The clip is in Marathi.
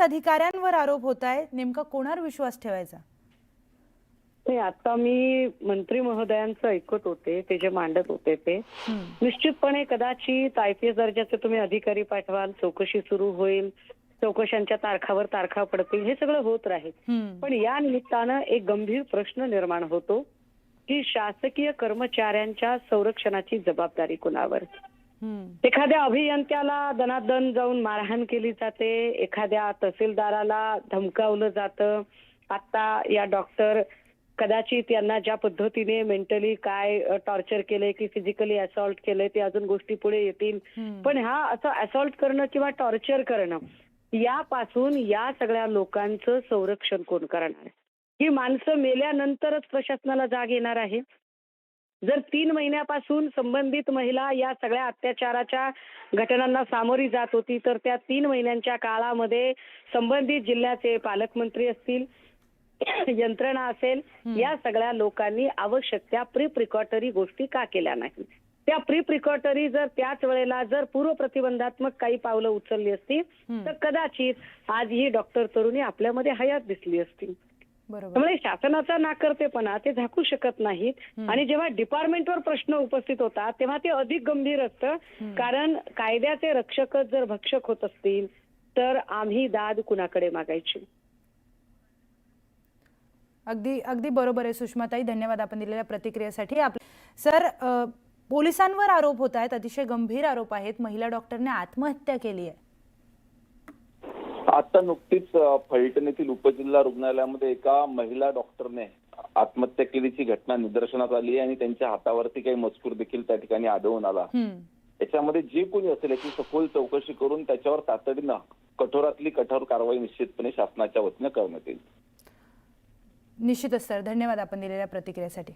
अधिकाऱ्यांवर आरोप होत आहेत नेमका कोणावर विश्वास ठेवायचा नाही आता मी मंत्री महोदयांचं ऐकत होते ते जे मांडत होते ते. निश्चितपणे कदाचित आय पी एस दर्जाचे तुम्ही अधिकारी पाठवाल चौकशी सुरू होईल चौकशांच्या तारखावर तारखा पडतील हे सगळं होत राहील. पण या निमित्तानं एक गंभीर प्रश्न निर्माण होतो की शासकीय कर्मचाऱ्यांच्या संरक्षणाची जबाबदारी कुणावर. एखाद्या अभियंत्याला दनादन जाऊन मारहाण केली जाते एखाद्या तहसीलदाराला धमकावलं जातं. आता या डॉक्टर कदाचित यांना ज्या पद्धतीने मेंटली काय टॉर्चर केलंय की फिजिकली असॉल्ट केलंय ते अजून गोष्टी पुढे येतील. पण हा असं असॉल्ट करणं किंवा टॉर्चर करणं यापासून या सगळ्या लोकांचं संरक्षण कोण करणार? ही माणसं मेल्यानंतरच प्रशासनाला जाग येणार आहे. जर तीन महिन्यापासून संबंधित महिला या सगळ्या अत्याचाराच्या घटनांना सामोरी जात होती तर त्या तीन महिन्यांच्या काळामध्ये संबंधित जिल्ह्याचे पालकमंत्री असतील यंत्रणा असेल. या सगळ्या लोकांनी आवश्यक त्या प्री प्रिकॉटरी गोष्टी का केल्या नाही त्या प्री प्रिकॉटरी जर त्याच वेळेला जर पूर्व प्रतिबंधात्मक काही पावलं उचलली असती. तर कदाचित आज ही डॉक्टर तरुणी आपल्यामध्ये हयात दिसली असती त्यामुळे शासनाचा नाकर्तेपणा ते झाकू शकत नाहीत. आणि जेव्हा डिपार्टमेंटवर प्रश्न उपस्थित होतात तेव्हा ते अधिक गंभीर असतं. कारण कायद्याचे रक्षकच जर भक्षक होत असतील तर आम्ही दाद कुणाकडे मागायची? अगदी अगदी बरोबर आहे सुषमाताई. धन्यवाद आपण दिलेल्या प्रतिक्रियेसाठी. आप सर पोलिसांवर आरोप होत आहेत अतिशय गंभीर आरोप आहेत. महिला डॉक्टरने आत्महत्या केली आहे. आता नुकतीच अ, फलटण येथील उपजिल्हा रुग्णालयामध्ये एका महिला डॉक्टरने आत्महत्या केल्याची घटना निदर्शनास आली आहे आणि त्यांच्या हातावरती काही मजकूर देखील त्या ठिकाणी आढळून आला. याच्यामध्ये जे कोणी असेल याची सखोल चौकशी करून त्याच्यावर तातडीनं कठोरातली कठोर कारवाई निश्चितपणे शासनाच्या वतीनं करण्यात येईल. निश्चितच सर. धन्यवाद आपण दिलेल्या प्रतिक्रियेसाठी.